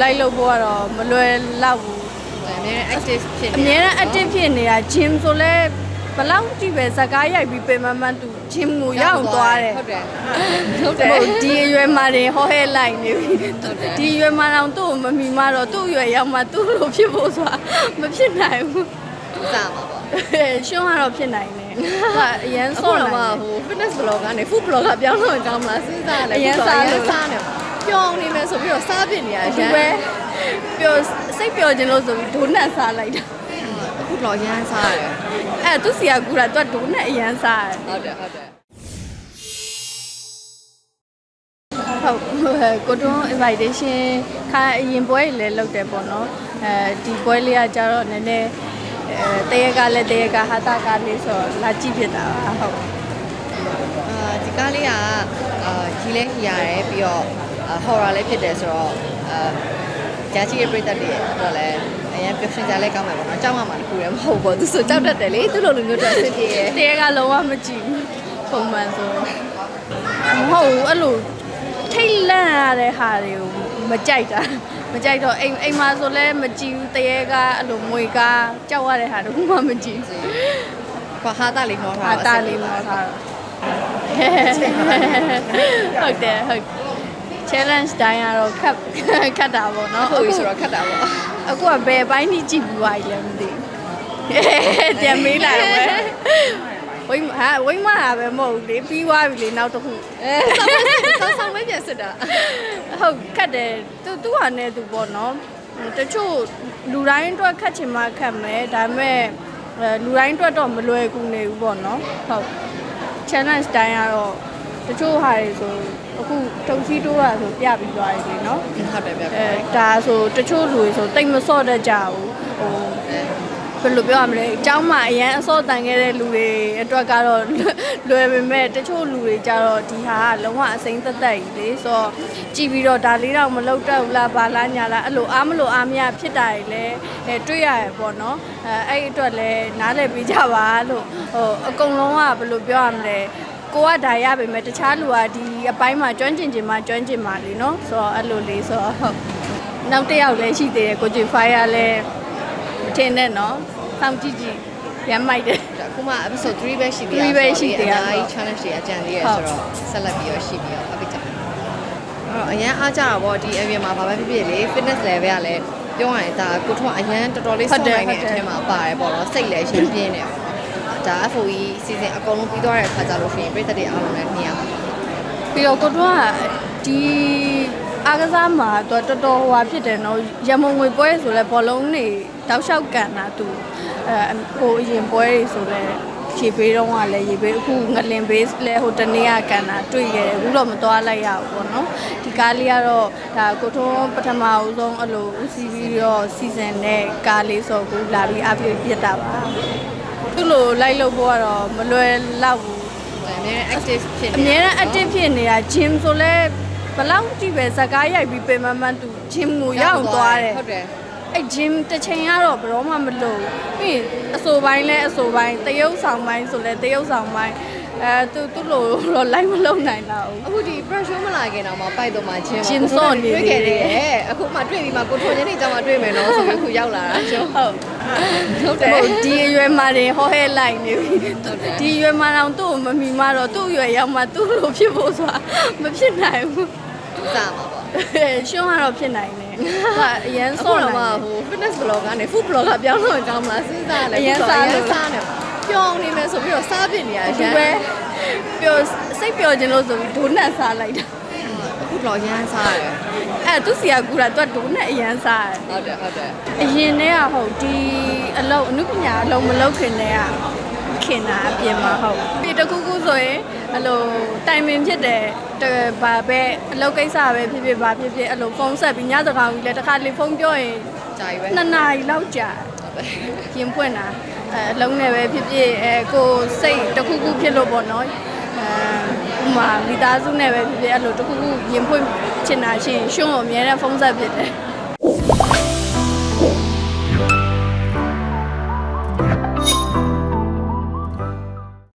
လိုက်လို့ဖို့ကတော့မလွယ်လောက်ဘူးအများ active ဖြစ်အနေများနဲ့ active ဖြစ်နေတာ gym ဆိုလဲဘယ်လောက်ကြည့်ပဲဇက်ကားရိုက်ပြီးပင်မမှန်သူ gym ကိုရောက်သွားတယ်ဟုတ်တယ်ဟုတ်တယ်ဟိုဒီအရွယ်မှာတင်ဟောဟဲလိုက်နေပြီဟုတ်တယ်ဒီအရွယ်မှာတော့သူ့ကိုမမီမတော့သူ့အရွယ်ရောက်မှသူ့လိုဖြစ်ဖို့ဆိုတာမဖြစ်နိုင်ဘူးစားမှာပေါ့ရှုံးကတော့ဖြစ်နိုင်တယ်သူကအရန်ဆော့ဆော့တော့နိုင်မှတယ်ဟို fitness blog ကနေ food blog ကပြောင်းလို့ကောင်းမလားစဉ်းစားလဲအရင်စားလို့စားနေ ပျော်နေမယ်ဆိုပြီးတော့စားဖြစ်နေရသူရန်ပဲပျော်စိတ်ပျော်ခြင်းလို့ဆိုပြီးဒိုနတ်စားလိုက်တာအခု blog ရန်စားရတယ်အဲ့သူစီကကူတာသူကဒိုနတ်အရန်စားတယ်ဟုတ်တယ်ဟုတ်တယ်ဟုတ်ကိုတွန်း invitation ခါအရင်ပွဲကြီးလည်းလုပ်တယ်ပေါ့နော်အဲဒီပွဲလေးကကြတော့နည်းနည်းအဲတရက်ကလည်းတရက်ကဟာတာကလေးဆိုတော့လာကြည့်ဖြစ်တာပါဟုတ်အာဒီကားလေးကအာကြီးလဲရတယ်ပြီးတော့အာ horror လည်းဖြစ်တယ်ဆိုတော့အာကြာကြီးရဲ့ပြိတ္တတွေတော့လည်းအရင်ပျော်ရွှင်ကြလဲကောင်းမှာပေါ့နော်ကြောက်မှမှတခုလည်းမဟုတ်ဘူးသူဆိုကြောက်တတ်တယ်လေသူလိုလူမျိုးတော့စစ်ပြေရဲ့တရက်ကလုံးဝမကြည့်ဘူးပုံမှန်ဆိုမဟုတ်ဘူးအဲ့လိုထိတ်လန့်ရတဲ့ဟာတွေကိုမကြိုက်တာမကြိုက်တော့အိမ်အိမ်မှာဆိုလဲမကြည့်ဘူးတရက်ကအဲ့လိုမွေကားကြောက်ရတဲ့ဟာတခုမှမကြည့်ဘူးခွာဟာတာလေးမောထားအာတာလေးမောထားတော့ဟုတ်တယ်ဟုတ် challenge တိုင်းကတော့ခက်ခက်တာပေါ့နော်ဟုတ်ပြီဆိုတော့ခတ်တာပေါ့အခုကဘယ်ပိုင်းကြီးကြည့်ပြီးသွားပြီလဲမသိဘူးပြန်မေးလိုက်ဝဲဝိမဟာဝိမတာပဲမဟုတ်ဘူးလေပြီးသွားပြီလေနောက်တစ်ခုအဲဆောင်းဆောင်းပဲပြန်စစ်တာဟုတ်ခက်တယ်သူသူဟာနဲ့သူပေါ့နော်တချို့လူတိုင်းအတွက်ခက်ချင်မှခက်မယ်ဒါပေမဲ့အဲလူတိုင်းအတွက်တော့မလွယ်ကူနေဘူးပေါ့နော်ဟုတ် challenge တိုင်းကတော့တချို့ဟာတွေဆို အခုတုံစီတိုးတာဆိုပြပြီးသွားပြီလေနော် ဟုတ်တယ်ဗျ အဲဒါဆိုတချို့လူတွေဆိုတိတ်မစော့တတ်ကြဘူးဟိုဘယ်လိုပြောရမလဲအเจ้าမအရန်အစော့တန်ခဲ့တဲ့လူတွေအတွက်ကတော့လွယ်ပေမဲ့တချို့လူတွေကြတော့ဒီဟာကလုံးဝအစိမ့်သက်သက်ကြီးလေဆိုတော့ကြည်ပြီးတော့ဒါလေးတော့မလောက်တတ်ဘူးလားဘာလားညာလားအဲ့လိုအားမလို့အားမရဖြစ်တာတွေလည်းအဲတွေ့ရရပေါ့နော်အဲအဲ့ဒီအတွက်လည်းနားလည်ပေးကြပါလို့ဟိုအကုန်လုံးကဘယ်လိုပြောရမလဲ ကိုကဒါရပေမဲ့တခြားလူကဒီအပိုင်းမှာကျွမ်းကျင်ခြင်းမှာကျွမ်းကျင်ပါလေနော်ဆိုတော့အဲ့လိုလေးဆိုတော့ဟုတ်နောက်တစ်ယောက်လည်းရှိသေးတယ်ကိုဂျီဖိုင်ကလည်းမထင်နဲ့နော်စောင့်ကြည့်ကြည့်ရမ်းမိုက်တယ်အခုမှ episode 3ပဲရှိသေးတယ်3ပဲရှိသေးတယ်အဲဒီ challenge တွေအကြံသေးရဆိုတော့ဆက်လက်ပြီးတော့ရှိပြီးတော့အပိတ်ကြတော့အရန်အားကြတာပေါ့ဒီ area မှာဘာပဲဖြစ်ဖြစ်လေ fitness level ကလည်းပြောရရင်ဒါကိုထွန်းအရန်တော်တော်လေးစောင့်နိုင်တဲ့အထက်မှာပါတယ်ပေါ့နော်စိတ်လည်းရှင်းပြင်းနေတယ် ဒါ FOE စီစဉ်အကုန်လုံးပြီးသွားတဲ့အခါကျလို့ရှိရင်ပြည်သက်တွေအားလုံးလည်းနေရမှာပြီးတော့ကိုတို့ကဒီအားကစားမှာတော်တော်ဟွာဖြစ်တယ်နော်ရမုံငွေပွဲဆိုလဲဘောလုံးတွေတောက်လျှောက်ကန်တာသူအဲဟိုအရင်ပွဲတွေဆိုလဲရေဘေးတော့ကလည်းရေဘေးအခုငလင်ဘေးလဲဟိုတနေ့ကကန်တာတွေ့ခဲ့တယ်အခုတော့မသွားလိုက်ရဘူးပေါ့နော်ဒီကားလေးကတော့ဒါကိုထွန်းပထမအဦးဆုံးအဲ့လိုဦးစီးပြီးတော့စီစဉ်တဲ့ကားလေးဆိုကူလာပြီးအပြည့်ပြတ်တာပါ သူ့လိုလိုက်လို့ဖို့ကတော့မလွယ်လောက်ဘူးအများ active ဖြစ်အနေများနဲ့ active ဖြစ်နေတာ gym ဆိုလဲဘယ်လောက်ကြည့်ပဲဇက်ကားရိုက်ပြီးပင်မမှန်သူ gym ကိုရောက်သွားတယ်ဟုတ်တယ်အဲ့ gym တစ်ချိန်ကတော့ဘယ်တော့မှမလုပ်ဘူးပြီးရင်အဆိုပိုင်းလဲအဆိုပိုင်းတရုပ်ဆောင်ပိုင်းဆိုလဲတရုပ်ဆောင်ပိုင်း အဲသူသူ့လိုတော့လိုက်မလုပ်နိုင်တော့ဘူး အခုဒီ pressure မလာခင်တော့မှပိုက်တော့မှချင်းချင်းစော့နေတွေ့သေးခဲ့တယ်တယ်အခုမှတွေ့ပြီးမှကိုထွန်ချင်းနေကြောင်မှတွေ့မယ်နော်ဆိုပြီးအခုရောက်လာတာကျုံဟုတ်ဟုတ်တယ်ဟိုဒီအရွယ်မှာတင်ဟောဟဲလိုက်နေပြီဟုတ်တယ် ဒီအရွယ်မှာတော့သူ့ကိုမမီမတော့သူ့အရွယ်ရောက်မှသူ့လိုဖြစ်ဖို့ဆိုတာမဖြစ်နိုင်ဘူးစားမှာပေါ့ရှုံးကတော့ဖြစ်နိုင်တယ်သူကအရန်အခုစော့တော့နိုင်မှတယ် ဟို fitness blog ကနေ food blog ကပြောင်းလို့ကောင်းမလားစဉ်းစားလဲအရင်စားလို့ စားနေပျော် နေမယ်ဆိုပြီးတော့စားဖြစ်နေရရသူန်ပဲပျော်စိတ်ပျော်ခြင်းလို့ဆိုပြီးဒိုနတ်စားလိုက်တာအခု blog ရန်စားရတယ်အဲ့သူစီကကူတာသူကဒိုနတ်အရန်စားတယ်ဟုတ်တယ်ဟုတ်တယ်အရင်တည်းကဟုတ်ဒီအလုပ်အနုပညာအလုပ်မလုပ်ခင်တည်းကခင်တာအပြင်မှာဟုတ်ပြီးတစ်ခုခုဆိုရင်အဲ့လိုတိုင်ပင်ဖြစ်တယ်တဘာပဲအလုပ်ကိစ္စပဲဖြစ်ဖြစ်ဘာဖြစ်ဖြစ်အဲ့လိုဖုန်းဆက်ပြီးညစကောင်ကြီးလည်းတစ်ခါလေဖုန်းပြောရင်ကြာပြီပဲနှစ်နာရီလောက်ကြာရင်ပွင့်တာ အဲအလုံးနဲ့ပဲဖြစ်ဖြစ်အဲကိုစိတ်တစ်ခုခုဖြစ်လို့ပေါ့နော်အဲဥမာမိသားစုနဲ့ပဲဖြစ်ဖြစ်အဲ့လိုတစ်ခုခုရင်ပွင့်ချင်တာရှိရင်ရှုံးကိုအများနဲ့ဖုန်းဆက်ဖြစ်တယ်